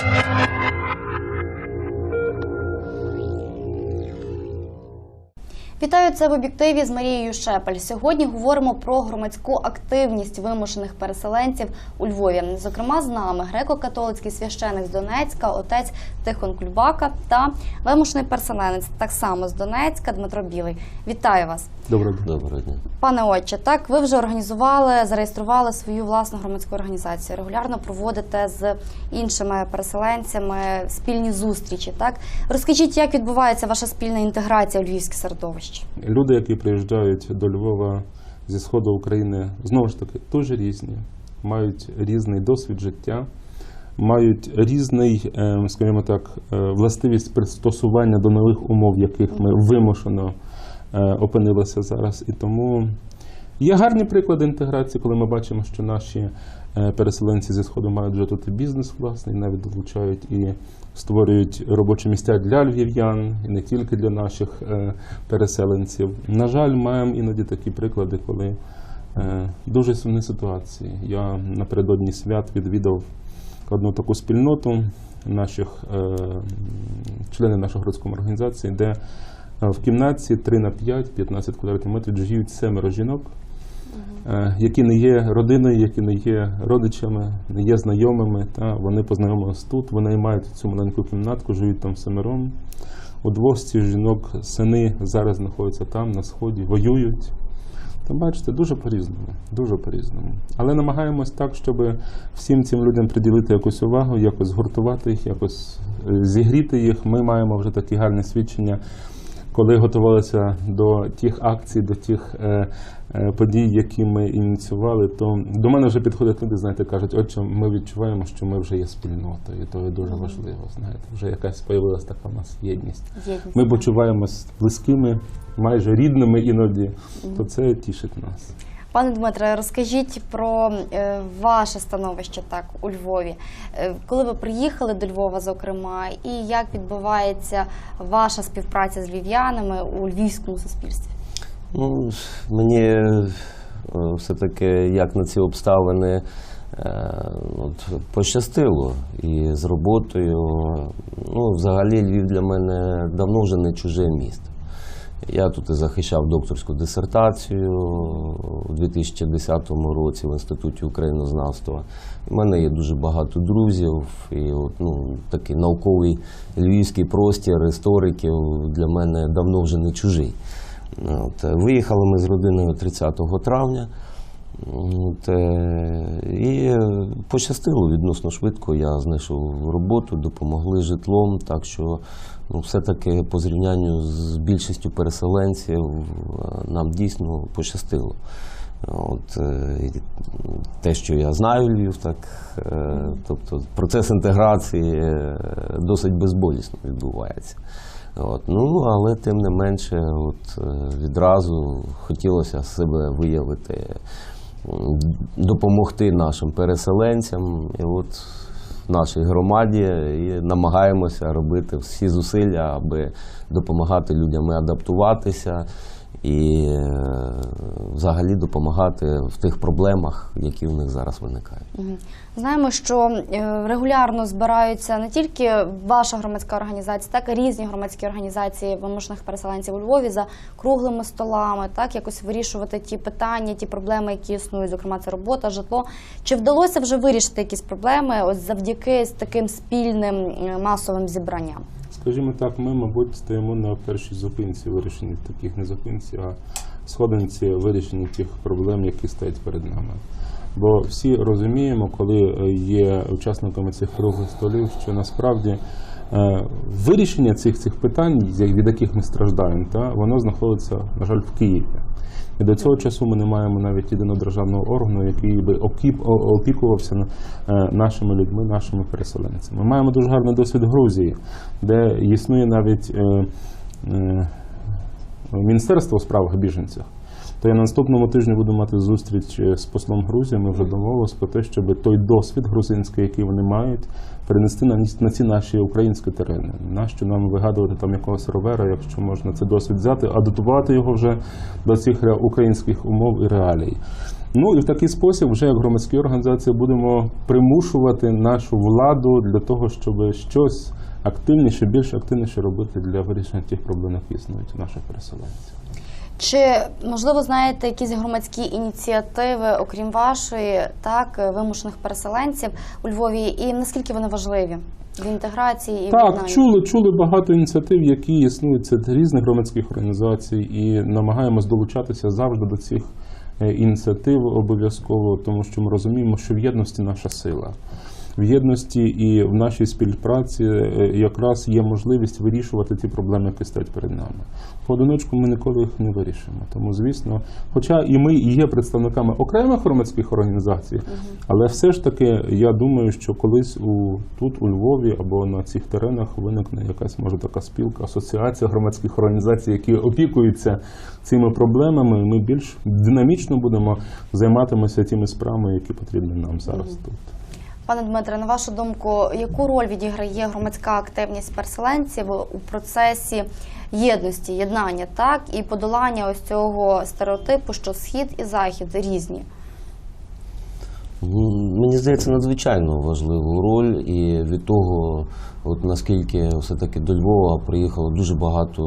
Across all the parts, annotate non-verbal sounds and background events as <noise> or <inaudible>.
Thank you. Вітаю це в об'єктиві з Марією Шепель. Сьогодні говоримо про громадську активність вимушених переселенців у Львові. Зокрема, з нами греко-католицький священик з Донецька, отець Тихон Кульбака та вимушений переселенець так само з Донецька Дмитро Білий. Вітаю вас, Доброго дня. Доброго дня. пане отче. Так, ви вже організували, зареєстрували свою власну громадську організацію. Регулярно проводите з іншими переселенцями спільні зустрічі. Так розкажіть, як відбувається ваша спільна інтеграція у львівське середовище? Люди, які приїжджають до Львова зі сходу України, знову ж таки, дуже різні, мають різний досвід життя, мають різний, е, скажімо так, е, властивість пристосування до нових умов, яких ми вимушено е, опинилися зараз. І тому є гарні приклади інтеграції, коли ми бачимо, що наші переселенці зі сходу мають вже тут і бізнес власний, навіть долучають і створюють робочі місця для львів'ян, і не тільки для наших е, переселенців. На жаль, маємо іноді такі приклади, коли е, дуже сумні ситуації. Я напередодні свят відвідав одну таку спільноту наших е, м, членів нашої громадської організації, де е, в кімнаті 3 на 5, 15 квадратних метрів живуть семеро жінок, е, які не є родиною, які не є родичами, не є знайомими. Та вони познайомилися тут, вони мають цю маленьку кімнатку, живуть там семером. У двох з цих жінок сини зараз знаходяться там, на сході, воюють. Та бачите, дуже по-різному, дуже по-різному. Але намагаємось так, щоб всім цим людям приділити якусь увагу, якось згуртувати їх, якось е, зігріти їх. Ми маємо вже такі гарні свідчення, коли готувалися до тих акцій, до тих е, е, подій, які ми ініціювали, то до мене вже підходять люди, знаєте, кажуть, отче, ми відчуваємо, що ми вже є спільнотою, і то є дуже важливо. Знаєте, вже якась появилася така у нас єдність. Єдність, Ми почуваємось близькими, майже рідними іноді, то це тішить нас. Пане Дмитре, розкажіть про е, ваше становище так у Львові. Е, коли ви приїхали до Львова, зокрема, і як відбувається ваша співпраця з львів'янами у львівському суспільстві? Ну, мені е, все-таки як на ці обставини от, пощастило і з роботою. Ну, взагалі Львів для мене давно вже не чуже місто. Я тут захищав докторську дисертацію у 2010 році в Інституті українознавства. У мене є дуже багато друзів, і от, ну, такий науковий львівський простір істориків для мене давно вже не чужий. От, виїхали ми з родиною 30 травня. От, е, і пощастило відносно швидко. Я знайшов роботу, допомогли житлом. Так що ну, все-таки по зрівнянню з більшістю переселенців е, нам дійсно пощастило. От, е, те, що я знаю Львів, так, тобто процес інтеграції досить безболісно відбувається. От, ну, але тим не менше, от, відразу хотілося себе виявити, допомогти нашим переселенцям. І от нашій громаді і намагаємося робити всі зусилля, аби допомагати людям адаптуватися і е, взагалі допомагати в тих проблемах, які в них зараз виникають. Знаємо, що е, регулярно збираються не тільки ваша громадська організація, так і різні громадські організації вимушених переселенців у Львові за круглими столами, так якось вирішувати ті питання, ті проблеми, які існують, зокрема це робота, житло. Чи вдалося вже вирішити якісь проблеми ось завдяки таким спільним е, масовим зібранням? Скажімо так, ми, мабуть, стоїмо на першій зупинці вирішенні таких не зупинці, а сходинці вирішення тих проблем, які стоять перед нами. Бо всі розуміємо, коли є учасниками цих круглих столів, що насправді е, вирішення цих цих питань, від яких ми страждаємо, та воно знаходиться, на жаль, в Києві. І до цього часу ми не маємо навіть єдиного державного органу, який би опікувався е, нашими людьми, нашими переселенцями. Ми маємо дуже гарний досвід Грузії, де існує навіть е, е, Міністерство у справах біженців. То я на наступному тижні буду мати зустріч е, з послом Грузії. Ми вже домовилися про те, щоб той досвід грузинський, який вони мають, перенести на, на ці наші українські терени. Нащо нам вигадувати там якогось ровера, якщо можна цей досвід взяти, адаптувати його вже до цих українських умов і реалій. Ну і в такий спосіб, вже як громадські організації, будемо примушувати нашу владу для того, щоб щось активніше, більш активніше робити для вирішення тих проблем, які існують у наших переселенців. Чи можливо знаєте якісь громадські ініціативи, окрім вашої, так вимушених переселенців у Львові, і наскільки вони важливі в інтеграції і Так, чули, чули багато ініціатив, які існують серед різних громадських організацій, і намагаємось долучатися завжди до цих е, ініціатив обов'язково, тому що ми розуміємо, що в єдності наша сила. В єдності і в нашій співпраці е, якраз є можливість вирішувати ті проблеми, які стоять перед нами. Поодиночку ми ніколи їх не вирішимо. Тому, звісно, хоча і ми є представниками окремих громадських організацій, але все ж таки я думаю, що колись у тут у Львові або на цих теренах виникне якась може така спілка, асоціація громадських організацій, які опікуються цими проблемами. і Ми більш динамічно будемо займатися тими справами, які потрібні нам зараз тут. Пане Дмитре, на вашу думку, яку роль відіграє громадська активність переселенців у процесі єдності, єднання, так і подолання ось цього стереотипу, що схід і захід різні? Ну, Мені здається, надзвичайно важливу роль, і від того, от наскільки все-таки до Львова приїхало дуже багато,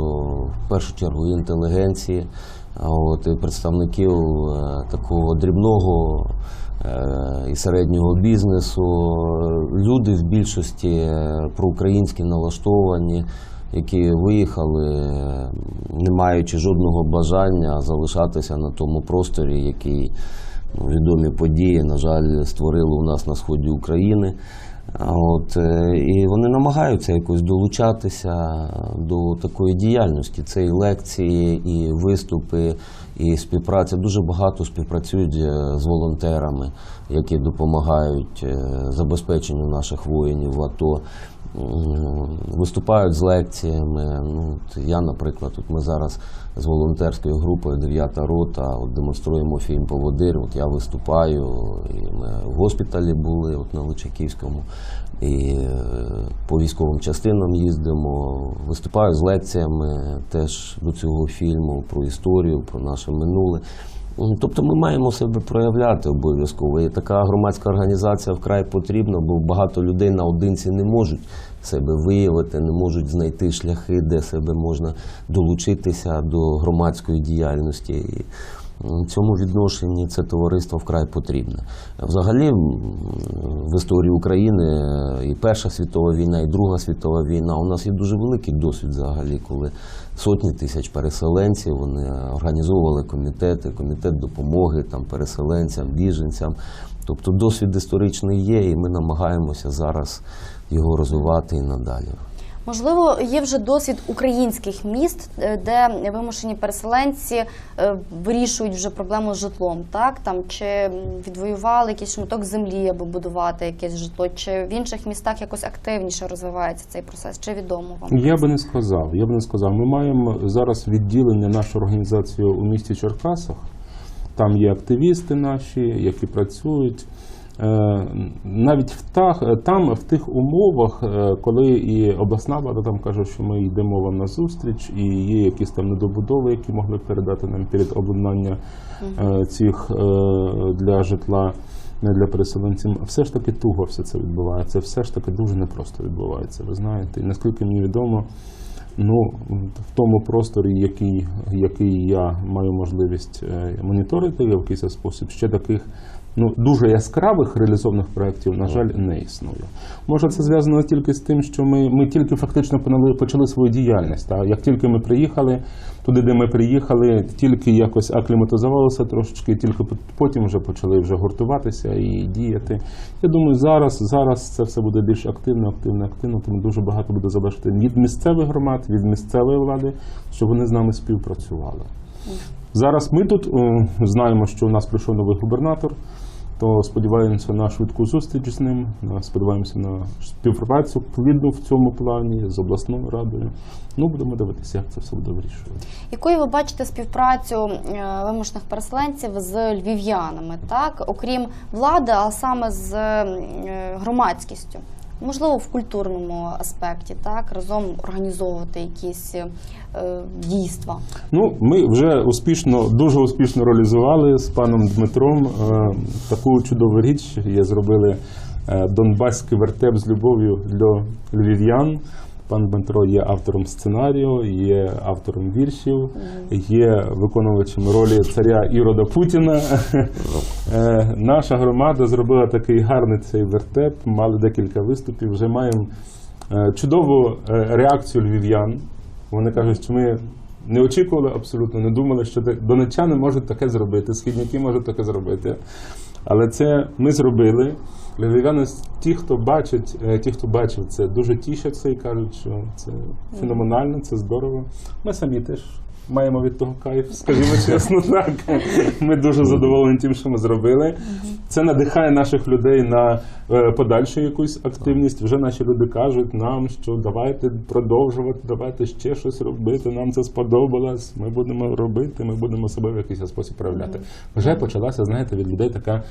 в першу чергу, інтелігенції, от і представників е, такого дрібного і середнього бізнесу. Люди в більшості е, проукраїнські налаштовані, які виїхали, е, не маючи жодного бажання залишатися на тому просторі, який ну, відомі події, на жаль, створили у нас на сході України. От, е, і вони намагаються якось долучатися до такої діяльності. Це і лекції, і виступи, і співпраця. Дуже багато співпрацюють е, з волонтерами, які допомагають е, забезпеченню наших воїнів в АТО. Виступають з лекціями. Ну, я, наприклад, от ми зараз з волонтерською групою Дев'ята рота от демонструємо фільм Поводир. От я виступаю, і ми в госпіталі були от на Личаківському, і е, по військовим частинам їздимо. Виступаю з лекціями теж до цього фільму про історію, про наше минуле. Тобто ми маємо себе проявляти обов'язково. І така громадська організація вкрай потрібна, бо багато людей наодинці не можуть себе виявити, не можуть знайти шляхи, де себе можна долучитися до громадської діяльності. І в цьому відношенні це товариство вкрай потрібне. Взагалі, в історії України і Перша світова війна, і Друга світова війна у нас є дуже великий досвід взагалі, коли сотні тисяч переселенців вони організовували комітети, комітет допомоги там переселенцям, біженцям. Тобто досвід історичний є, і ми намагаємося зараз його розвивати і надалі. Можливо, є вже досвід українських міст, е, де вимушені переселенці е, вирішують вже проблему з житлом, так там чи відвоювали якийсь шматок землі, аби будувати якесь житло, чи в інших містах якось активніше розвивається цей процес? Чи відомо вам? Я би не сказав. Я би не сказав. Ми маємо зараз відділення нашої організації у місті Черкасах. Там є активісти наші, які працюють. Е, Навіть в тах, там, в тих умовах, е, коли і обласна влада там каже, що ми йдемо вам на зустріч, і є якісь там недобудови, які могли передати нам перед обладнання е, цих е, для житла. Не для переселенців, все ж таки туго все це відбувається, все ж таки дуже непросто відбувається. Ви знаєте, і наскільки мені відомо, ну в тому просторі, який, який я маю можливість е, моніторити в якийсь спосіб, ще таких ну дуже яскравих реалізованих проєктів, на жаль, не існує. Може, це зв'язано тільки з тим, що ми, ми тільки фактично понали- почали свою діяльність. Та? Як тільки ми приїхали туди, де ми приїхали, тільки якось акліматизувалися трошечки, тільки потім вже почали вже гуртуватися і діяти. Я думаю, зараз, зараз це все буде більш активно, активно, активно, тому дуже багато буде залежати від місцевих громад, від місцевої влади, щоб вони з нами співпрацювали. Зараз ми тут е, знаємо, що у нас прийшов новий губернатор, то сподіваємося на швидку зустріч з ним, сподіваємося на співпрацю плідну в цьому плані з обласною радою. Ну, будемо дивитися, як це все буде вирішувати. Якою ви бачите співпрацю е, вимушених переселенців з львів'янами, так окрім влади, а саме з е, громадськістю? Можливо, в культурному аспекті, так разом організовувати якісь е, дійства. Ну, ми вже успішно, дуже успішно реалізували з паном Дмитром е, таку чудову річ. Є зробили е, Донбаський вертеп з любов'ю для львів'ян. Пан Дмитро є автором сценарію, є автором віршів, є виконувачем ролі царя Ірода Путіна. Е, Наша громада зробила такий гарний цей вертеп, мали декілька виступів. Вже маємо е, чудову е, реакцію львів'ян. Вони кажуть, що ми не очікували абсолютно, не думали, що донеччани можуть таке зробити, східняки можуть таке зробити. Але це ми зробили. Львів'яни, ті, хто бачить, е, ті, хто бачив це, дуже тішаться і кажуть, що це феноменально, це здорово. Ми самі теж маємо від того кайф, скажімо <laughs> чесно, так. Ми дуже задоволені тим, що ми зробили. Це надихає наших людей на е, подальшу якусь активність. Вже наші люди кажуть нам, що давайте продовжувати, давайте ще щось робити. Нам це сподобалось. Ми будемо робити, ми будемо себе в якийсь спосіб проявляти. Вже почалася, знаєте, від людей така.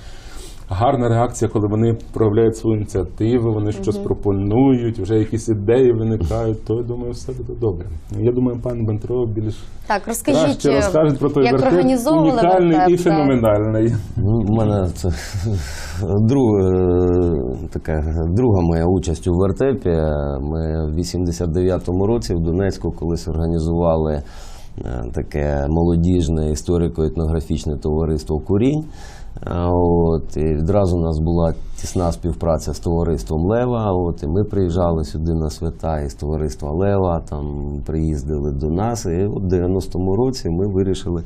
Гарна реакція, коли вони проявляють свою ініціативу, вони щось пропонують, вже якісь ідеї виникають, то я думаю, все буде добре. Я думаю, пан Бентро більш Так, розкажіть, краще е, про той як вертеп, організовували унікальний вертеп, і феноменальний. Ну, У мене це друга, така, друга моя участь у вертепі. Ми в 89-му році в Донецьку колись організували е, таке молодіжне історико-етнографічне товариство Курінь. От, і відразу у нас була тісна співпраця з товариством Лева. От, і ми приїжджали сюди на свята із товариства Лева, там приїздили до нас. І от в 90-му році ми вирішили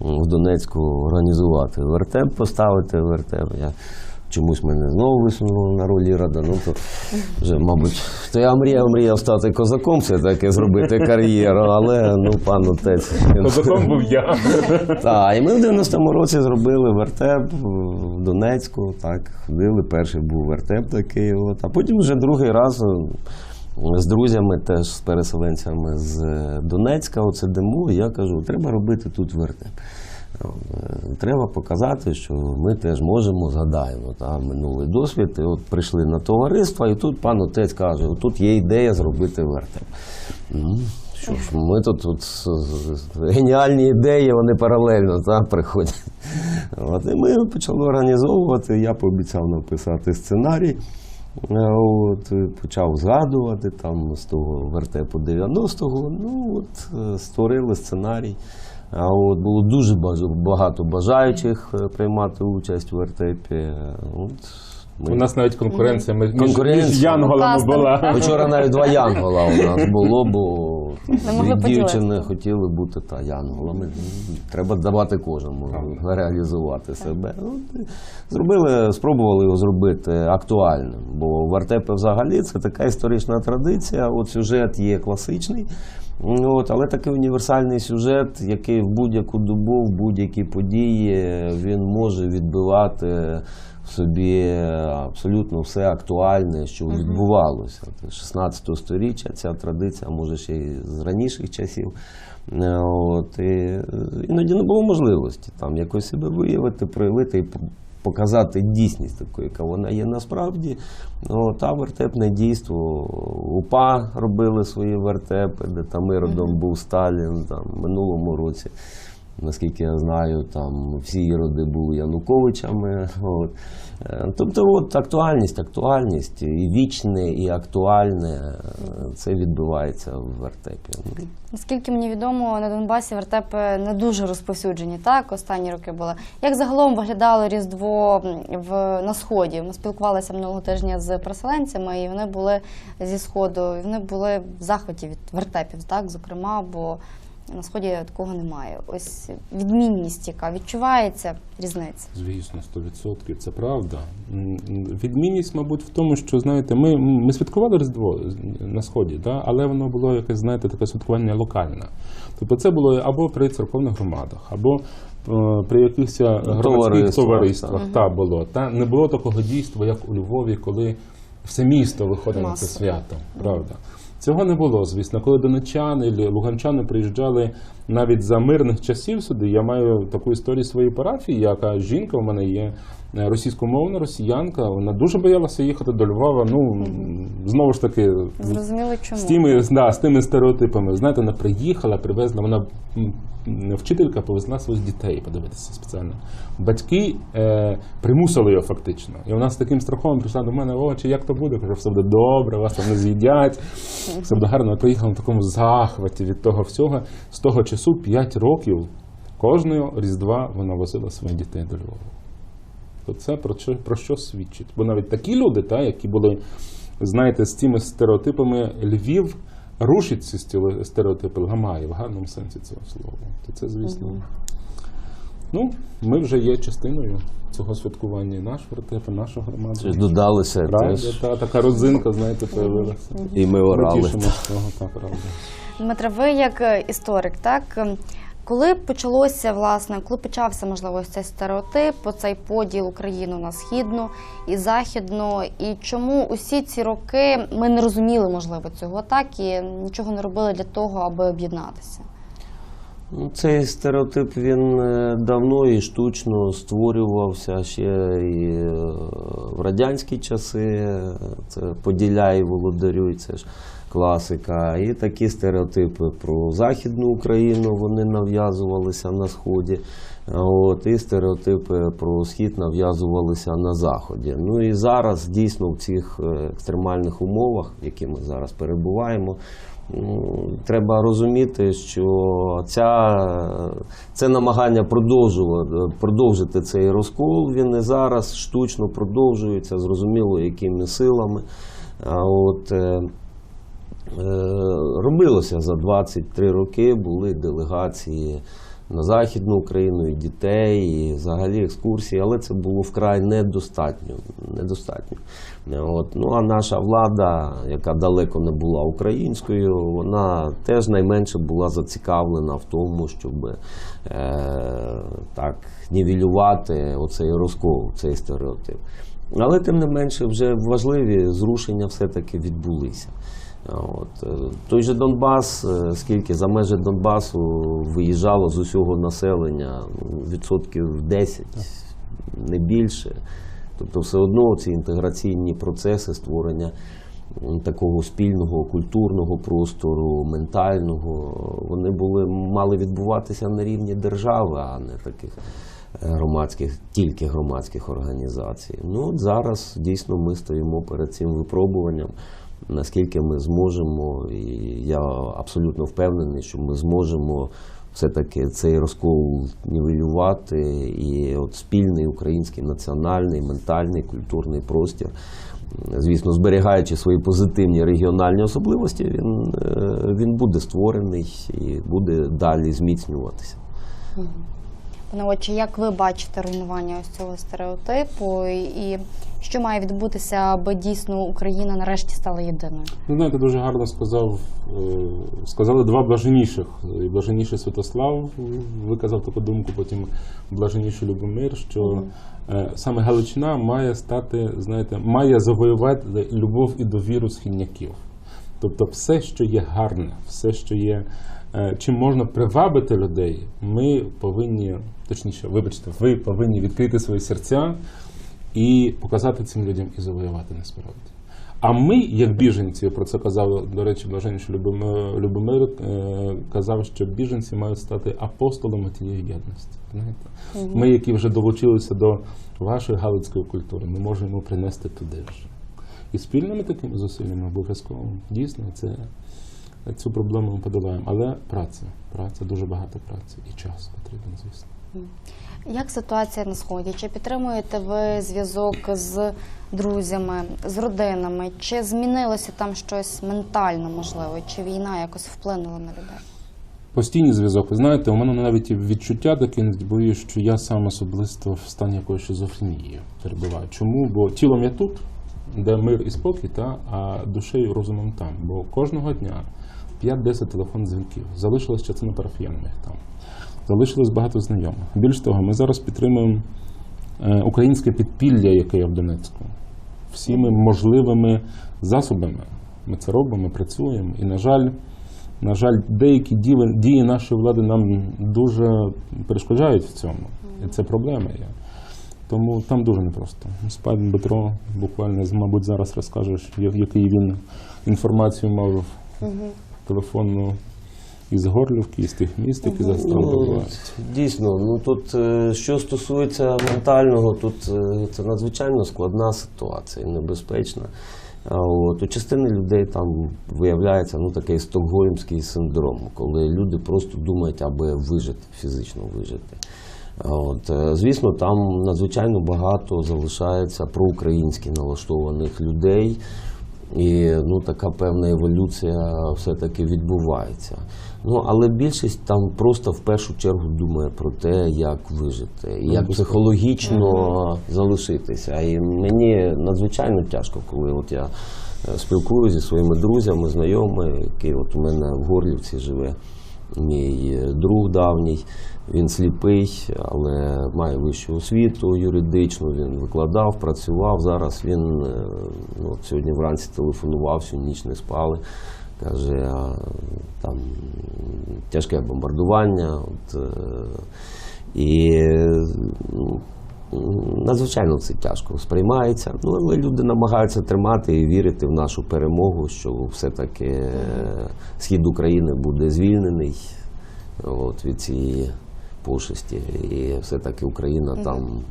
в Донецьку організувати вертеп, поставити вертеп. Я чомусь мене знову висунули на ролі рада. Ну то вже, мабуть, то я мріяв, мріяв стати козаком, все таки зробити кар'єру, але ну пан отець. Козаком був я. так, і ми в 90-му році зробили вертеп в Донецьку. Так, ходили. Перший був вертеп такий. От, а потім вже другий раз з друзями, теж з переселенцями з е, Донецька, оце демо. Я кажу, треба робити тут вертеп. Треба показати, що ми теж можемо, згадаємо та, минулий досвід. І от прийшли на товариство, і тут пан отець каже: тут є ідея зробити вертеп. Ну, що ж, ми тут, тут геніальні ідеї, вони паралельно та, приходять. От, і ми почали організовувати. Я пообіцяв написати сценарій. Е, От, почав згадувати там з того вертепу 90-го. Ну, от, е, створили сценарій. А от було дуже багато бажаючих е, приймати участь у вертепі. Е, От, ми- У нас навіть конкуренція ми- між, Конкуренція. між янголами була. Вчора навіть два янгола у нас було, бо могли дві дівчини хотіли бути та янголами. Ну, Треба давати кожному реалізувати себе. От, зробили, спробували його зробити актуальним, бо вертепи взагалі це така історична традиція. От сюжет є класичний. От, але такий універсальний сюжет, який в будь-яку добу, в будь-які події він може відбивати в собі абсолютно все актуальне, що відбувалося. 16 сторіччя ця традиція, може ще й з раніших часів. Е, От, і, е, іноді не було можливості там якось себе виявити, проявити і показати дійсність таку, яка вона є насправді. Ну, та вертепне дійство. УПА робили свої вертепи, де Тамиродом був Сталін там, в минулому році. Наскільки я знаю, там всі іроди були Януковичами. <laughs> От. Е, Тобто, от актуальність, актуальність, і вічне, і актуальне е, це відбувається в вертепі. Наскільки мені відомо, на Донбасі вертепи не дуже розповсюджені, так, останні роки були. Як загалом виглядало Різдво в, на Сході? Ми спілкувалися минулого тижня з переселенцями, і вони були зі Сходу, і вони були в захваті від вертепів, так, зокрема, бо на Сході такого немає. Ось відмінність, яка відчувається різниця. Звісно, 100%, це правда. Відмінність, мабуть, в тому, що знаєте, ми, ми святкували Різдво на Сході, да? але воно було якесь, знаєте, таке святкування локальне. Тобто це було або при церковних громадах, або е, при якихось громадських Товариствах, товариствах. Та було. Та не було такого дійства, як у Львові, коли все місто виходить на це свято. Правда. Цього не було, звісно. Коли донечани і луганчани приїжджали навіть за мирних часів сюди, я маю таку історію своєї парафії, яка жінка у мене є е, російськомовна росіянка. Вона дуже боялася їхати до Львова. Ну знову ж таки, Зрозуміло, чому. з тими, да, з тими стереотипами. Знаєте, вона приїхала, привезла, вона вчителька повезла своїх дітей подивитися спеціально. Батьки е, примусили його фактично. І вона з таким страхом прийшла до мене, о, чи як то буде? Кажу, все буде добре, вас там не з'їдять, гарно. Вона приїхала в такому захваті від того всього. З того часу 5 років кожного Різдва вона возила своїх дітей до Львова. То це про що, про що свідчить? Бо навіть такі люди, та, які були, знаєте, з цими стереотипами Львів рушить ці стереотипи, ламає в гарному сенсі цього слова. То це, звісно. Ну, ми вже є частиною цього святкування і наш вертеп, наша громада. Щось додалося Правда, теж. та, така родзинка, знаєте, появилася. І ми Ми орали. тішимося з того, та правда. Дмитре, ви як е, історик, так ем, коли почалося власне, коли почався можливо ось цей стереотип, цей поділ Україну на східну і західну, і чому усі ці роки ми не розуміли, можливо, цього так і нічого не робили для того, аби об'єднатися? Ну, Цей стереотип він е, давно і штучно створювався ще і е, в радянські часи. Це Поділяй, володарюй, це ж класика. І такі стереотипи про Західну Україну вони нав'язувалися на Сході. От, і стереотипи про схід нав'язувалися на заході. Ну і зараз дійсно в цих е, екстремальних умовах, які ми зараз перебуваємо, Треба розуміти, що ця, це намагання продовжити цей розкол, він і зараз штучно продовжується, зрозуміло, якими силами. А от, е, е, робилося за 23 роки, були делегації на Західну Україну, і дітей, і взагалі екскурсії, але це було вкрай недостатньо. недостатньо. От. Ну, а наша влада, яка далеко не була українською, вона теж найменше була зацікавлена в тому, щоб е, так нівелювати оцей розкол, цей стереотип. Але тим не менше, вже важливі зрушення все-таки відбулися. От. е, Той же Донбас, е, скільки за межі Донбасу виїжджало з усього населення ну, відсотків 10, не більше. Тобто, все одно ці інтеграційні процеси створення такого спільного культурного простору, ментального, вони були, мали відбуватися на рівні держави, а не таких е, громадських, тільки громадських організацій. Ну от зараз дійсно ми стоїмо перед цим випробуванням. Наскільки ми зможемо, і я абсолютно впевнений, що ми зможемо все-таки цей розкол нівелювати, і от спільний український національний, ментальний, культурний простір, звісно, зберігаючи свої позитивні регіональні особливості, він, е, він буде створений і буде далі зміцнюватися. Пане отче, як ви бачите руйнування ось цього стереотипу, і, що має відбутися, аби дійсно Україна нарешті стала єдиною? Ну, знаєте, дуже гарно сказав, е, сказали два блаженніших. І Святослав виказав таку думку, потім блаженніший Любомир, що е, саме Галичина має стати, знаєте, має завоювати любов і довіру східняків. Тобто все, що є гарне, все, що є, чим можна привабити людей, ми повинні, точніше, вибачте, ви повинні відкрити свої серця і показати цим людям і завоювати насправді. А ми, як біженці, про це казав, до речі, блаженніший Любомир, Любомир е, казав, що біженці мають стати апостолами тієї єдності. Знаєте? Ми, які вже долучилися до вашої галицької культури, ми можемо принести туди ж. І спільними такими зусиллями обов'язково дійсно це, цю проблему ми подолаємо. Але праця, праця, дуже багато праці і час потрібен, звісно. Як ситуація на сході? Чи підтримуєте ви зв'язок з друзями, з родинами? Чи змінилося там щось ментально можливо? Чи війна якось вплинула на людей? Постійний зв'язок. Ви знаєте, у мене навіть відчуття таке, боюсь, що я сам особисто в стані якоїсь шизофренії перебуваю. Чому? Бо тілом я тут, де мир і спокій, та, а душею розумом там. Бо кожного дня 5-10 телефонних дзвінків. Залишилась частина парафіян там. Залишилось багато знайомих. Більш того, ми зараз підтримуємо е, українське підпілля, яке є в Донецьку, всіми можливими засобами. Ми це робимо, працюємо. І, на жаль, на жаль, деякі дії нашої влади нам дуже перешкоджають в цьому. І це проблема є. Тому там дуже непросто. Пан Дмитро буквально, мабуть, зараз розкажеш, який він інформацію мав телефонну із Горлівки, із тих міст, які зараз там Ну, дійсно, ну тут е, що стосується ментального, тут е, це надзвичайно складна ситуація, небезпечна. От, у частини людей там виявляється ну, такий стокгольмський синдром, коли люди просто думають, аби вижити, фізично вижити. От, е, звісно, там надзвичайно багато залишається проукраїнськи налаштованих людей. І ну, така певна еволюція все-таки відбувається. Ну, але більшість там просто в першу чергу думає про те, як вижити, і як психологічно залишитися. І мені надзвичайно тяжко, коли от я е, спілкуюся зі своїми друзями, знайомими, який от у мене в Горлівці живе. Мій е, друг давній, він сліпий, але має вищу освіту юридичну. Він викладав, працював. Зараз він е, ну, сьогодні вранці телефонував, всю ніч не спали. Каже, там тяжке бомбардування. От, е, і ну, надзвичайно це тяжко сприймається. Ну, але люди намагаються тримати і вірити в нашу перемогу, що все-таки е, схід України буде звільнений от, від цієї пошесті, і все-таки Україна там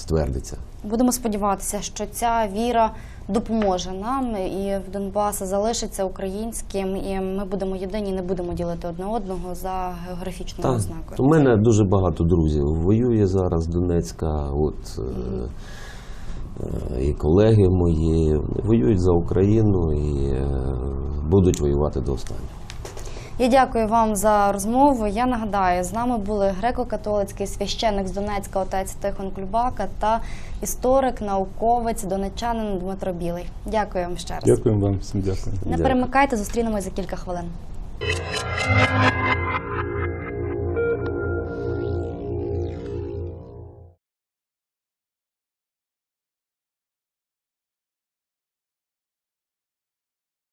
ствердиться. Будемо сподіватися, що ця віра допоможе нам і в Донбас залишиться українським, і ми будемо єдині, не будемо ділити одне одного за географічною Так. ознакою. У мене дуже багато друзів воює зараз Донецька. От, е, і колеги мої воюють за Україну і е, будуть воювати до останнього. Я дякую вам за розмову. Я нагадаю, з нами були греко-католицький священник з Донецька отець Тихон Кульбака та історик, науковець, донечанин Дмитро Білий. Дякую вам ще раз. Дякуємо вам, всім дякую. Не Дякую. перемикайте, зустрінемось за кілька хвилин.